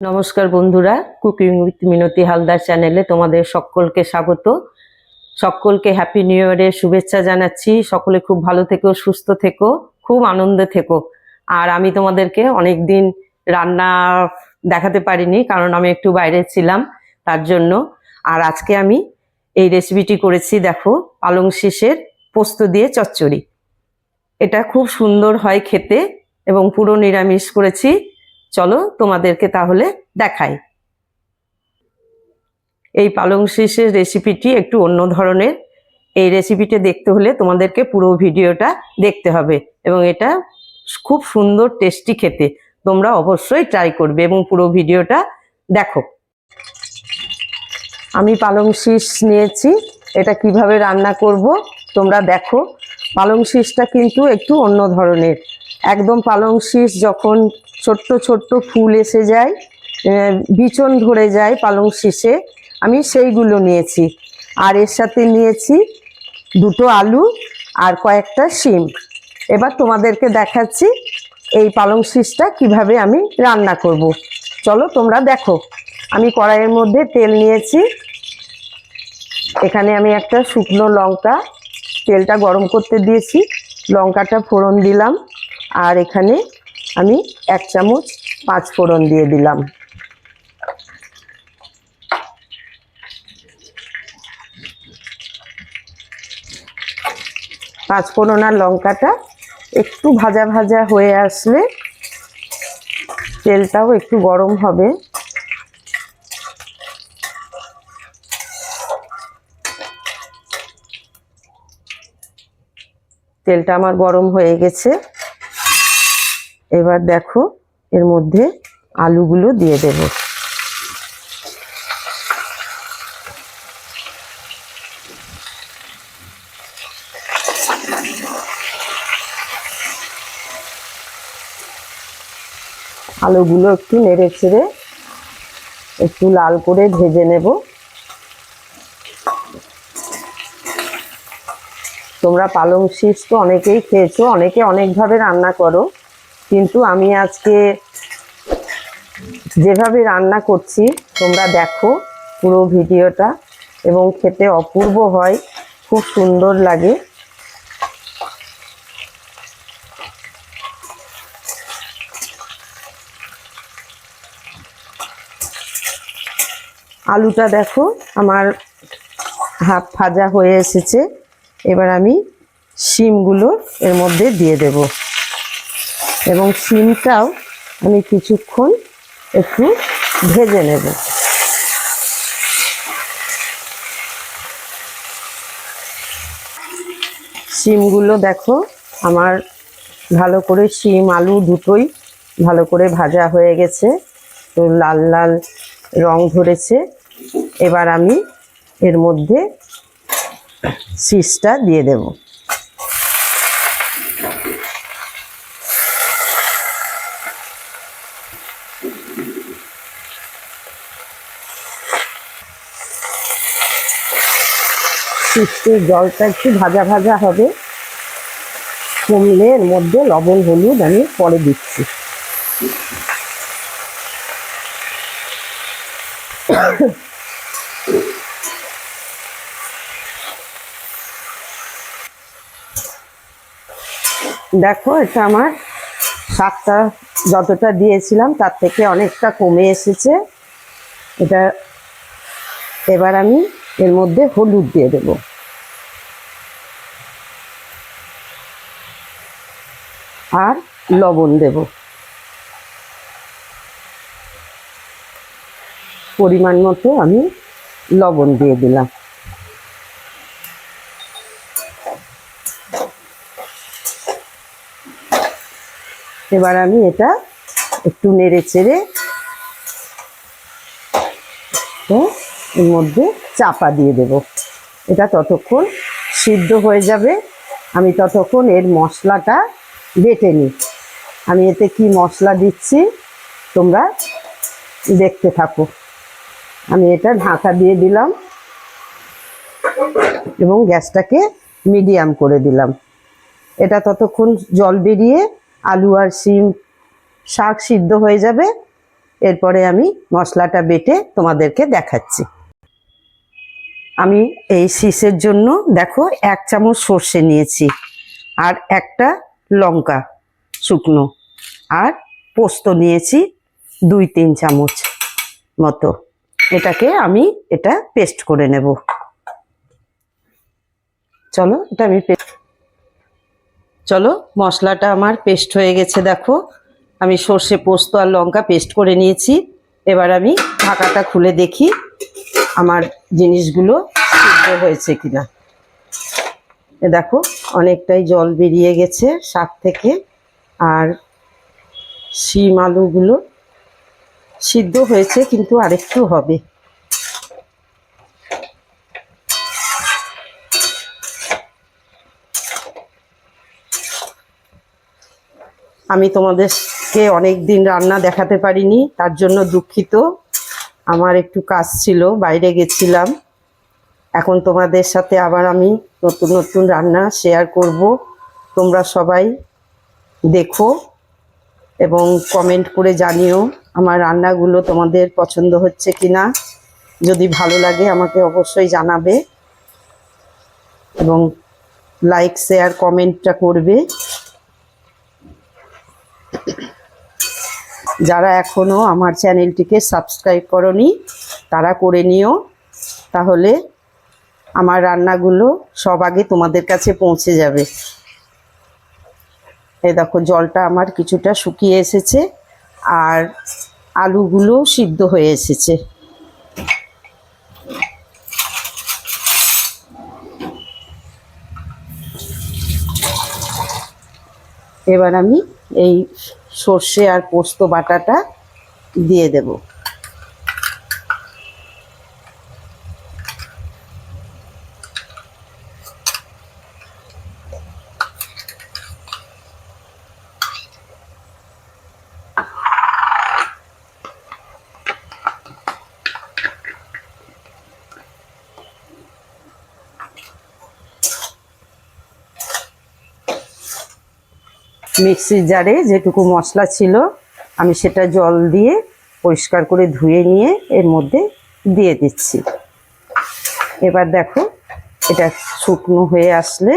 নমস্কার বন্ধুরা cooking with মিনতি হালদার চ্যানেলে তোমাদের সকলকে স্বাগত। সকলকে হ্যাপি নিউ ইয়ারের শুভেচ্ছা জানাচ্ছি। সকলে খুব ভালো থেকো, সুস্থ থেকো, খুব আনন্দে থেকো। আর আমি তোমাদেরকে অনেক দিন রান্না দেখাতে পারিনি, কারণ আমি একটু বাইরে ছিলাম, তার জন্য। আর আজকে আমি এই রেসিপিটি করেছি, দেখো, পালং শীষের পোস্ত দিয়ে চচ্চড়ি। এটা খুব সুন্দর হয় খেতে এবং পুরো নিরামিষ করেছি। চলো তোমাদেরকে তাহলে দেখাই। এই পালং শীষের রেসিপিটি একটু অন্য ধরনের। এই রেসিপিটা দেখতে হলে তোমাদেরকে পুরো ভিডিওটা দেখতে হবে এবং এটা খুব সুন্দর টেস্টি খেতে। তোমরা অবশ্যই ট্রাই করবে এবং পুরো ভিডিওটা দেখো। আমি পালং শীষ নিয়েছি, এটা কীভাবে রান্না করব তোমরা দেখো। পালং শীষটা কিন্তু একটু অন্য ধরনের। একদম পালং শীষ যখন ছোট্ট ছোট্ট ফুল এসে যায় বিচন ধরে যায় পালং শীষে। আমি সেইগুলো নিয়েছি। আর এর সাথে নিয়েছি দুটো আলু আর কয়েকটা শিম। এবার তোমাদেরকে দেখাচ্ছি এই পালং শীষটা কীভাবে আমি রান্না করব। চলো তোমরা দেখো। আমি কড়াইয়ের মধ্যে তেল নিয়েছি। এখানে আমি একটা শুকনো লঙ্কা, তেলটা গরম করতে দিয়েছি। লঙ্কাটা ফোড়ন দিলাম। আর এখানে আমি এক চামচ পাঁচ ফোড়ন দিয়ে দিলাম। পাঁচ ফোড়ন আর লঙ্কাটা একটু ভাজা ভাজা হয়ে আসলে তেলটাও একটু গরম হবে। তেলটা আমার গরম হয়ে গেছে। এবার দেখো এর মধ্যে আলুগুলো দিয়ে দেব। আলুগুলো একটু নেড়ে ছেড়ে একটু লাল করে ভেজে নেব। তোমরা পালং শীষ তো অনেকেই খেয়েছো, অনেকে অনেকভাবে রান্না করো। কিন্তু আমি আজকে যেভাবে রান্না করছি, তোমরা দেখো পুরো ভিডিওটা এবং খেতে অপূর্ব হয়, খুব সুন্দর লাগে। আলুটা দেখো, আমার হাফ ভাজা হয়ে এসেছে। এবার আমি শিমগুলো এর মধ্যে দিয়ে দেব। এবং শিমটাও আমি কিছুক্ষণ একটু ভেজে নেব। শিমগুলো দেখো, আমার ভালো করে শিম আলু দুটোই ভালো করে ভাজা হয়ে গেছে, তো লাল লাল রং ধরেছে। এবার আমি এর মধ্যে শীষটা দিয়ে দেব। শীষের জলটা একটু ভাজা ভাজা হবে। কমলে এর মধ্যে লবণ, হলুদ আমি পরে দিচ্ছি। দেখো, এটা আমার শাকটা যতটা দিয়েছিলাম, তার থেকে অনেকটা কমে এসেছে। এটা এবার আমি এর মধ্যে হলুদ দিয়ে দেব। আর লবণ দেব। পরিমাণ মতো আমি লবণ দিয়ে দিলাম। এবার আমি এটা একটু নেড়ে চেড়ে তো এর মধ্যে চাপা দিয়ে দেব। এটা ততক্ষণ সিদ্ধ হয়ে যাবে। আমি ততক্ষণ এর মশলাটা বেটে নিই। আমি এতে কি মশলা দিচ্ছি তোমরা দেখতে থাকো। আমি এটা ঢাকা দিয়ে দিলাম এবং গ্যাসটাকে মিডিয়াম করে দিলাম। এটা ততক্ষণ জল বেরিয়ে আলু আর শিম শাক সিদ্ধ হয়ে যাবে। এরপরে আমি মশলাটা বেটে তোমাদেরকে দেখাচ্ছি। আমি এই শীষের জন্য দেখো এক চামচ সর্ষে নিয়েছি আর একটা লঙ্কা শুকনো আর পোস্ত নিয়েছি দুই তিন চামচ মতো। এটাকে আমি এটা পেস্ট করে নেব। চলো এটা আমি চলো মশলাটা আমার পেস্ট হয়ে গেছে দেখো। আমি সর্ষে, পোস্ত আর লঙ্কা পেস্ট করে নিয়েছি। এবার আমি ঢাকাটা খুলে দেখি। আমার জিনিসগুলো সিদ্ধ হয়েছে কিনা। দেখো, অনেকটাই জল বেরিয়ে গেছে শাক থেকে, আর শিম আলুগুলো সিদ্ধ হয়েছে, কিন্তু আরেকটু হবে। আমি তোমাদেরকে অনেক দিন রান্না দেখাতে পারিনি, তার জন্য দুঃখিত। আমার একটু কাজ ছিল, বাইরে গেছিলাম। এখন তোমাদের সাথে আবার আমি নতুন নতুন রান্না শেয়ার করব। তোমরা সবাই দেখো এবং কমেন্ট করে জানিও আমার রান্নাগুলো তোমাদের পছন্দ হচ্ছে কি না যদি ভালো লাগে আমাকে অবশ্যই জানাবে এবং লাইক শেয়ার কমেন্টটা করবে। যারা এখনও আমার চ্যানেলটিকে সাবস্ক্রাইব করনি, তারা করে নিও। তাহলে আমার রান্নাগুলো সব আগে তোমাদের কাছে পৌঁছে যাবে। এই দেখো, জলটা আমার কিছুটা শুকিয়ে এসেছে আর আলুগুলো সিদ্ধ হয়ে এসেছে। এবার আমি এই সর্ষে আর পোস্ত বাটাটা দিয়ে দেব। মিক্সির জারে যেটুকু মশলা ছিল, আমি সেটা জল দিয়ে পরিষ্কার করে ধুয়ে নিয়ে এর মধ্যে দিয়ে দিচ্ছি। এবার দেখো, এটা শুকনো হয়ে আসলে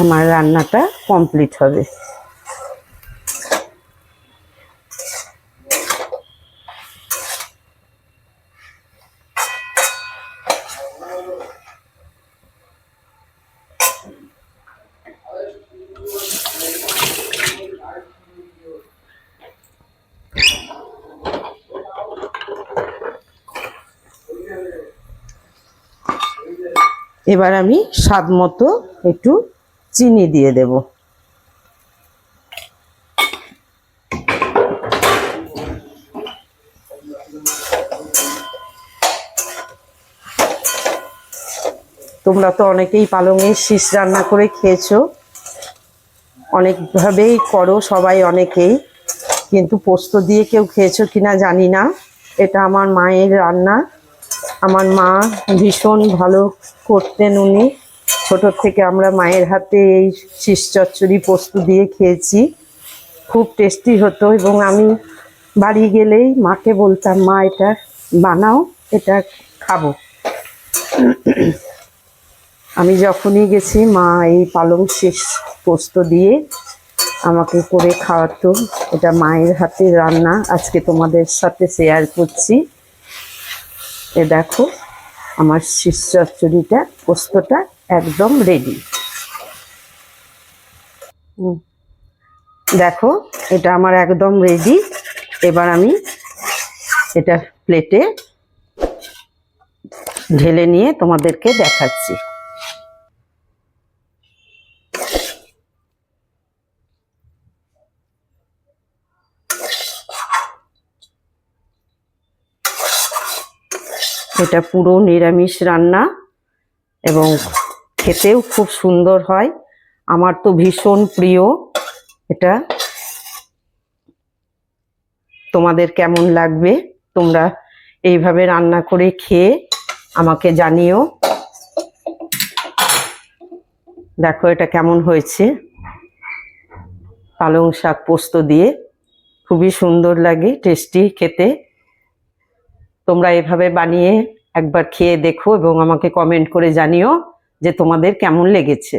আমার রান্নাটা কমপ্লিট হবে। এবার আমি স্বাদ মতো একটু চিনি দিয়ে দেব। তোমরা তো অনেকেই পালংয়ের শীষ রান্না করে খেয়েছো। অনেকভাবেই করো সবাই অনেকেই, কিন্তু পোস্ত দিয়ে কেউ খেয়েছো কিনা জানি না। এটা আমার মায়ের রান্না। আমার মা ভীষণ ভালো করতেন উনি। ছোটোর থেকে আমরা মায়ের হাতে এই শীষ চচ্চড়ি পোস্ত দিয়ে খেয়েছি। খুব টেস্টি হতো এবং আমি বাড়ি গেলেই মাকে বলতাম, মা, এটা বানাও, এটা খাব। আমি যখনই গেছি, মা এই পালং শীষ পোস্ত দিয়ে আমাকে করে খাওয়াতো। এটা মায়ের হাতে রান্না। আজকে তোমাদের সাথে শেয়ার করছি। এ দেখো, আমার শীষ চচ্চড়িটা পোস্তটা একদম রেডি দেখো, এটা আমার একদম রেডি এবার আমি এটা প্লেটে ঢেলে নিয়ে তোমাদেরকে দেখাচ্ছি। এটা পুরো নিরামিষ রান্না এবং খেতেও খুব সুন্দর হয়। আমার তো ভীষণ প্রিয় এটা। তোমাদের কেমন লাগবে? তোমরা এইভাবে রান্না করে খেয়ে আমাকে জানিও। দেখো এটা কেমন হয়েছে। পালং শাক পোস্ত দিয়ে। খুবই সুন্দর লাগে, টেস্টি খেতে। তোমরা এভাবে বানিয়ে একবার খেয়ে দেখো এবং আমাকে কমেন্ট করে জানিও যে তোমাদের কেমন লেগেছে।